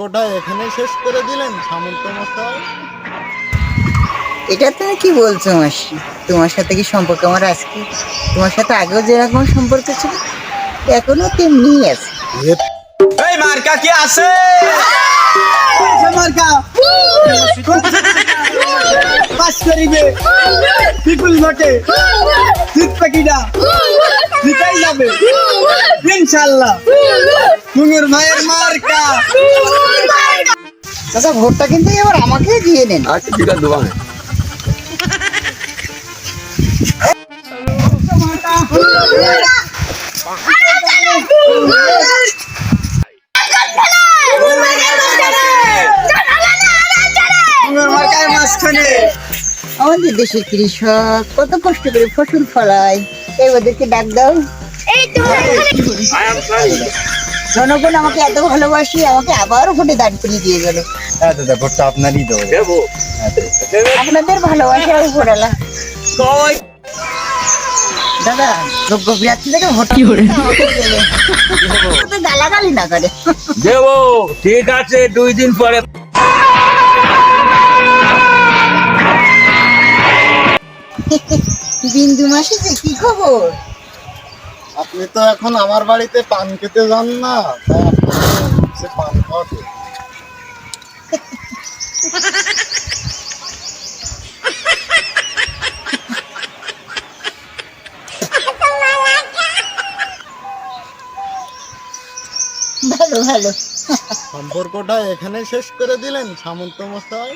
কোটা এখানে শেষ করে দিলেন সামন্ত মশাই। এটা তুমি কি বলছো মাসি? তোমার সাথে কি সম্পর্ক আমার আজকে? তোমার সাথে আগেও যেরকম সম্পর্ক ছিল এখনও তেমনি আছে। এই মার্কা কি আছে? মার্কা? পাস করিবে। জিত পাখিটা জিতাই যাবে। ইনশাল্লাহ কুমির মায়ের মার্কা। দাদা ভোটটা কিন্তু এবার আমাকে দিয়ে দেন আচ্ছা ঠিক আছে মাঝখানে। আমাদের দেশের কৃষক কত কষ্ট করে ফসল ফলায় এই ওদেরকে ডাক দাও। জনগণ আমাকে এত ভালোবাসি আমাকে আবার ভোটে দাঁড় করিয়ে দিয়ে গেল। হ্যাঁ দাদা ভোটটা আপনারই দেবো। দেবো। আপনাদের ভালোবাসা আর ভোটালা দাদা যোগ্য প্রার্থী থেকে ভোট কি করে? গালাগালি না করে। দেবো ঠিক আছে দুই দিন পরে। বিন্দু মাসি কি খবর? আপনি তো এখন আমার বাড়িতে পান খেতে যান না। পান খাওয়াতে। ভালো ভালো। সম্পর্কটা এখানে শেষ করে দিলেন সামন্ত মশাই।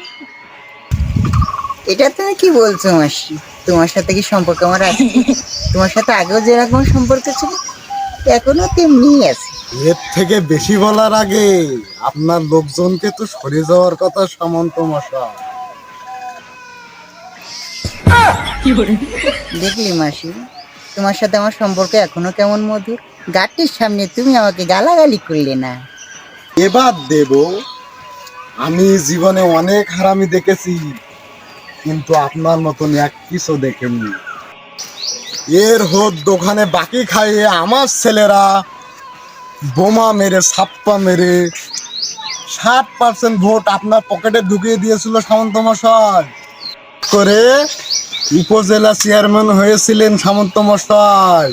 এটা তুমি কি বলছো মাসি? তোমার সাথে কি সম্পর্ক আমার আছে? তোমার সাথে আগেও যেরকম সম্পর্ক ছিল এখনও তেমনি আছে। এর থেকে বেশি বলার আগে আপনার লোকজনকে তো সরে যাওয়ার কথা সামন্ত মশাই। দেখলি মাসি তোমার সাথে আমার সম্পর্ক এখনও কেমন মধুর? গাড়ির সামনে তুমি আমাকে গালাগালি করলে না। এবার দেব আমি জীবনে অনেক হারামি দেখেছি। কিন্তু আপনার মতন এক কিছু দেখেননি। এর হোদ দোকানে বাকি খাইয়ে আমার ছেলেরা বোমা মেরে ছাপ্পা মেরে ষাট পার্সেন্ট ভোট আপনার পকেটে ঢুকিয়ে দিয়েছিল সামন্ত মশাই। করে উপজেলা চেয়ারম্যান হয়েছিলেন সামন্ত মশাই।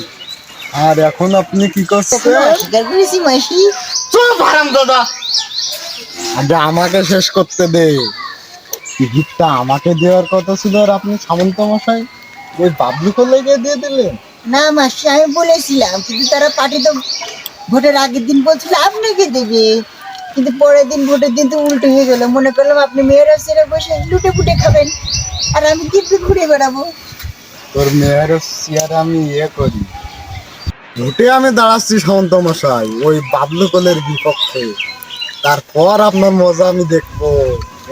আর এখন আপনি কি করছেন? দাদা আগে আমাকে শেষ করতে দে। টিকিটটা আমাকে দেওয়ার কথা ছিল আর আপনি সামন্ত মশাই? ওই বাবলু লেগে দিয়ে দিলেন? না মাসি আমি বলেছিলাম কিন্তু তারা পার্টি তো ভোটের আগের দিন বলছিল আপনাকে দেবে। কিন্তু পরের দিন ভোটের দিন তো উল্টো হয়ে গেল। মনে করলাম আপনি মেয়ের ছেড়ে বসে লুটে পুটে খাবেন আর আমি দিব্যি ঘুরে বেড়াবো? তোর মেয়ের চেয়ারে আমি ইয়ে করি। ভোটে আমি দাঁড়াচ্ছি সামন্ত মশাই ওই বাবলু কোলের বিপক্ষে। তারপর আপনার মজা আমি দেখব।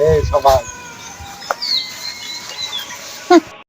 এই সবাই।